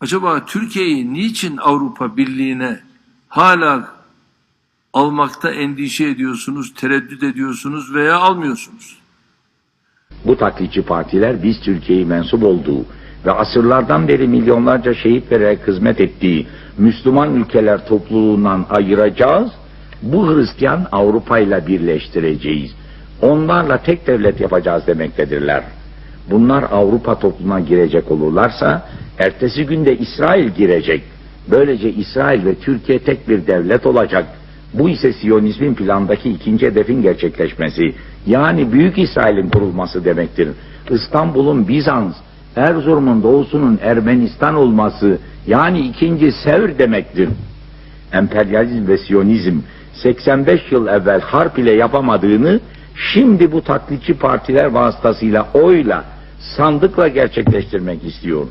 Acaba Türkiye'yi niçin Avrupa Birliği'ne hala almakta endişe ediyorsunuz, tereddüt ediyorsunuz veya almıyorsunuz? Bu taklitçi partiler biz Türkiye'yi mensup olduğu ve asırlardan beri milyonlarca şehit vererek hizmet ettiği Müslüman ülkeler topluluğundan ayıracağız. Bu Hristiyan Avrupa ile birleştireceğiz. Onlarla tek devlet yapacağız demektedirler. Bunlar Avrupa topluluğuna girecek olurlarsa ertesi günde İsrail girecek. Böylece İsrail ve Türkiye tek bir devlet olacak. Bu ise Siyonizmin plandaki ikinci hedefin gerçekleşmesi, yani Büyük İsrail'in kurulması demektir. İstanbul'un Bizans, Erzurum'un doğusunun Ermenistan olması, yani ikinci Sevr demektir. Emperyalizm ve Siyonizm 85 yıl evvel harp ile yapamadığını, şimdi bu taklitçi partiler vasıtasıyla oyla, sandıkla gerçekleştirmek istiyor.